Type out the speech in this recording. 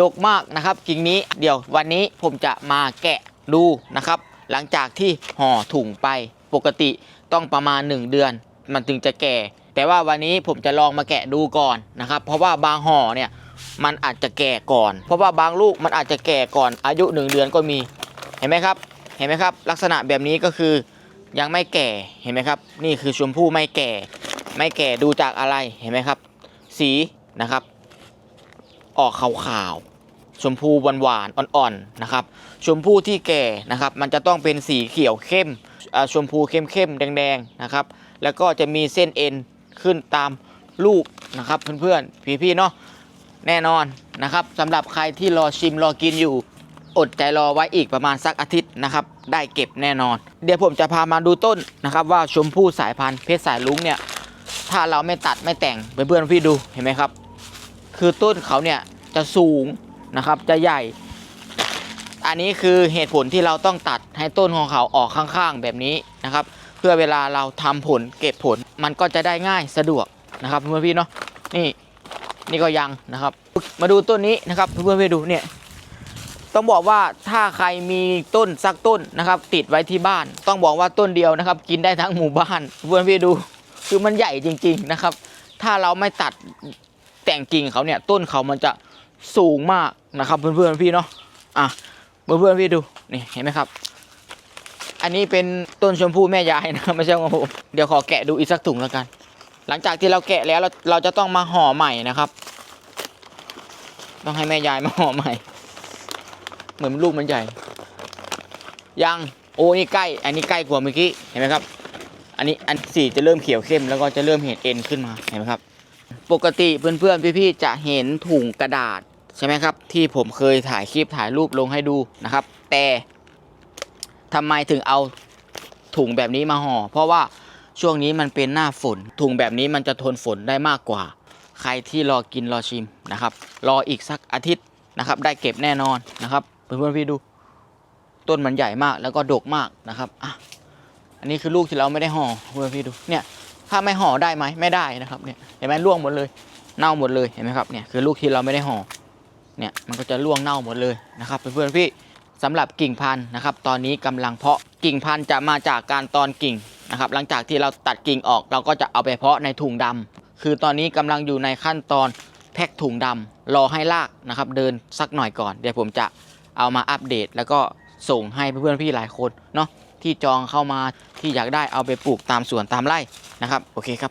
ดกมากนะครับ กิ่งนี้เดี๋ยววันนี้ผมจะมาแกะดูนะครับ หลังจากที่ห่อถุงไปปกติต้องประมาณ 1 เดือน มันถึงจะแก่ แต่ว่าวันนี้ผมจะลองมาแกะดูก่อนนะครับ เพราะว่าบางห่อเนี่ยมันอาจจะแก่ก่อน เพราะว่าบางลูกมันอาจจะแก่ก่อนอายุ 1 เดือนก็มีเห็นไหมครับ เห็นไหมครับ ลักษณะแบบนี้ก็คือยังไม่แก่เห็นไหมครับ นี่คือชมพู่ไม่แก่ ไม่แก่ดูจากอะไรเห็นไหมครับ สีนะครับ ออกขาวๆชมพูหวานๆอ่อนๆนะครับ ชมพูที่แก่นะครับ มันจะต้องเป็นสีเขียวเข้มชมพูเข้มๆแดงๆนะครับ แล้วก็จะมีเส้นเอ็นขึ้นตามลูกนะครับเพื่อนๆพี่ๆเนาะแน่นอนนะครับสำหรับใครที่รอชิมรอกินอยู่ อดใจรอไว้อีกประมาณสักอาทิตย์นะครับ ได้เก็บแน่นอน เดี๋ยวผมจะพามาดูต้นนะครับ ว่าชมพู่สายพันธุ์เพชรสายลุงเนี่ยถ้าเราไม่ตัดไม่แต่งเพื่อนๆพี่ดูเห็นไหมครับ คือต้นเขาเนี่ยจะสูงนะครับจะใหญ่ อันนี้คือเหตุผลที่เราต้องตัดให้ต้นของเขาออกข้างๆแบบนี้นะครับ เพื่อเวลาเราทำผลเก็บผลมันก็จะได้ง่ายสะดวกนะครับเพื่อนพี่เนาะนี่นี่ก็ยังนะครับ มาดูต้นนี้นะครับเพื่อนๆพี่ดูเนี่ยต้องบอกว่าถ้าใครมีต้นสักต้นนะครับ ติดไว้ที่บ้าน ต้องบอกว่าต้นเดียวนะครับ กินได้ทั้งหมู่บ้านเพื่อนพี่ดู คือมันใหญ่จริง ๆนะครับ ถ้าเราไม่ตัด แต่งกิ่งเขาเนี่ยต้นเขามันจะสูงมากนะครับเพื่อนๆพี่เนาะอะเพื่อนๆพี่ดูนี่เห็นไหมครับ อันนี้เป็นต้นชมพู่แม่ยายนะไม่ใช่ของผมเดี๋ยวขอแกะดูอีกสักถุงแล้วกัน หลังจากที่เราแกะแล้วเราเราจะต้องมาห่อใหม่นะครับ ต้องให้แม่ยายมาห่อใหม่ เหมือนลูกมันใหญ่ ยังโอ้นี่ใกล้ อันนี้ใกล้กว่าเมื่อกี้เห็นไหมครับ อันนี้อันสีจะเริ่มเขียวเข้มแล้วก็จะเริ่มเห็นเอ็นขึ้นมาเห็นไหมครับ ปกติเพื่อนๆพี่ๆจะเห็นถุงกระดาษใช่ไหมครับ ที่ผมเคยถ่ายคลิปถ่ายรูปลงให้ดูนะครับ แต่ทำไมถึงเอาถุงแบบนี้มาห่อ เพราะว่าช่วงนี้มันเป็นหน้าฝนถุงแบบนี้มันจะทนฝนได้มากกว่า ใครที่รอกินรอชิมนะครับ รออีกสักอาทิตย์นะครับ ได้เก็บแน่นอนนะครับ เพื่อนๆพี่ดูต้นมันใหญ่มากแล้วก็ดกมากนะครับอะอันนี้คือลูกที่เราไม่ได้ห่อเพื่อนพี่ดูเนี่ย ถ้าไม่ห่อได้ไหมไม่ได้นะครับเนี่ยเห็นไหมร่วงหมดเลยเน่าหมดเลยเห็นไหมครับเนี่ยคือลูกที่เราไม่ได้ห่อเนี่ยมันก็จะร่วงเน่าหมดเลยนะครับเพื่อนๆพี่สำหรับกิ่งพันธุ์นะครับ ตอนนี้กำลังเพาะกิ่งพันธุ์จะมาจากการตอนกิ่งนะครับ หลังจากที่เราตัดกิ่งออกเราก็จะเอาไปเพาะในถุงดำคือตอนนี้กำลังอยู่ในขั้นตอนแพ็คถุงดำรอให้รากนะครับ เดินสักหน่อยก่อน เดี๋ยวผมจะเอามาอัปเดตแล้วก็ ส่งให้เพื่อนๆพี่หลายคนเนาะที่จองเข้ามาที่อยากได้เอาไปปลูกตามสวนตามไร่นะครับโอเคครับ